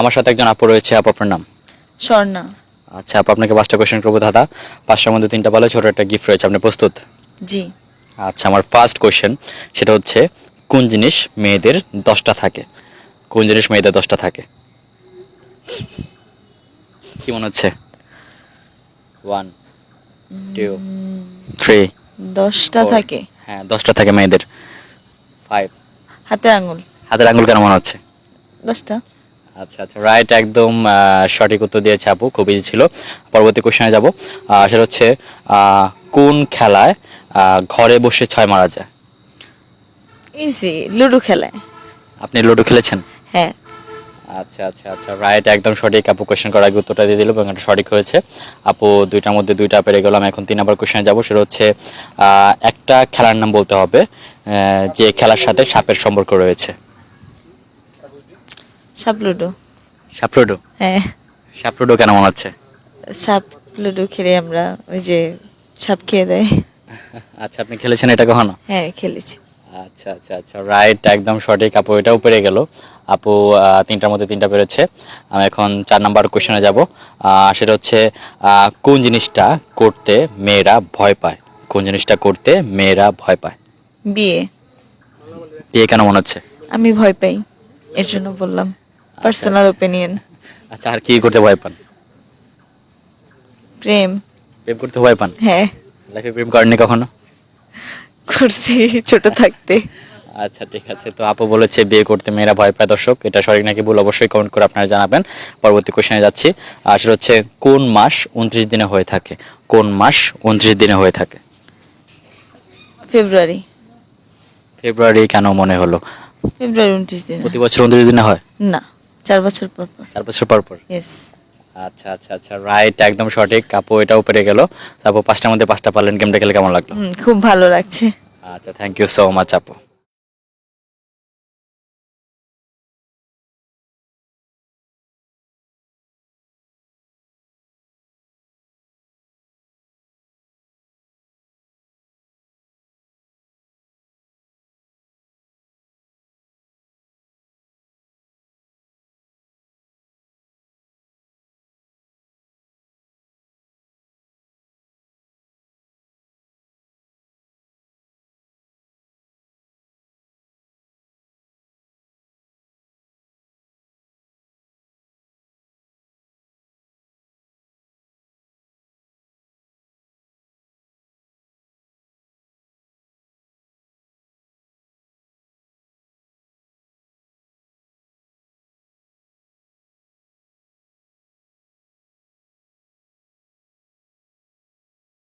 আমার সাথে একজন আপু রয়েছে আপু আপনার নাম? স্বর্ণা। আচ্ছা আপু আপনাকে পাঁচটা কোয়েশ্চেন করব দাদা। পাঁচটার মধ্যে তিনটা বলে ছোট একটা গিফট রয়েছে আপনি প্রস্তুত? জি। আচ্ছা আমার ফার্স্ট কোয়েশ্চেন সেটা হচ্ছে কোন জিনিস মেয়েদের দশটা থাকে? কোন জিনিস মেয়েদের দশটা থাকে? কি মনে হচ্ছে? ওয়ান টু থ্রি দশটা থাকে? হ্যাঁ দশটা থাকে মেয়েদের। ফাইভ হাতের আঙুল। হাতের আঙুল কেন মনে হচ্ছে? দশটা। আচ্ছা আচ্ছা রাইট একদম সঠিক উত্তর দিয়েছে আপু খুব ইজি ছিল। পরবর্তী কোশ্চেনে যাব। সেটা হচ্ছে আহ, কোন খেলায় ঘরে বসে ছয় মারা যায়? ইজি লুডো খেলায়। আপনি লুডো খেলেছেন? হ্যাঁ। আচ্ছা আচ্ছা আচ্ছা রাইট একদম সঠিক। আপু কোশ্চেন করার আগে উত্তরটা দিয়ে দিল এবং এটা সঠিক হয়েছে। আপু দুইটার মধ্যে দুইটা পেরে গেলাম এখন তিন নম্বর কোশ্চেনে যাব। সেটা হচ্ছে আহ, একটা খেলার নাম বলতে হবে যে খেলার সাথে সাপের সম্পর্ক রয়েছে। সাপ লুডো সাপ লুডো হ্যাঁ। সাপ লুডো কেন মনে হচ্ছে? সাপ লুডো খেলে আমরা ওই যে সাপ খেয়ে দেয়। আচ্ছা আপনি খেলেছেন এটা কখনো? হ্যাঁ খেলেছি। আচ্ছা আচ্ছা আচ্ছা রাইট একদম সঠিক। আপু এটাও পেরে গেল। আপু তিনটার মধ্যে তিনটা পেরেছে। আমি এখন চার নাম্বার কোশ্চেনে যাব। সেটা হচ্ছে কোন জিনিসটা করতে মেয়েরা ভয় পায়? কোন জিনিসটা করতে মেয়েরা ভয় পায়? বিয়ে। বিয়ে কেন মনে হচ্ছে? আমি ভয় পাই এর জন্য বললাম। পার্সোনাল ওপিনিয়ন আচ্ছা আর কি করতে ভয় পান? প্রেম। প্রেম করতে ভয় পান? হ্যাঁ। লাইফে প্রেম করেননি কখনো? করছি ছোট থাকতে। আচ্ছা ঠিক আছে। তো আপু বলেছে বিয়ে করতে মেয়েরা ভয় পায় দর্শক। এটা সঠিক নাকি ভুল? অবশ্যই কমেন্ট করে আপনারা জানাবেন। পরবর্তী কোশ্চেনে যাচ্ছি। আর সেটা হচ্ছে কোন মাস উনত্রিশ দিনে হয়ে থাকে? কোন মাস উনত্রিশ দিনে হয়ে থাকে? ফেব্রুয়ারি। ফেব্রুয়ারি কেন মনে হলো? ফেব্রুয়ারি উনত্রিশ দিন। প্রতি বছর উনত্রিশ দিনে হয়? না। চার বছর পর পর। চার বছর পর পর? ইয়েস আচ্ছা আচ্ছা আচ্ছা রাইট একদম সঠিক। আপু এটাও পেরে গেল। তারপর পাঁচটার মধ্যে পাঁচটা পারলেন গেমটা খেলে কেমন লাগল? খুব ভালো লাগছে। আচ্ছা থ্যাংক ইউ সো মাচ আপু।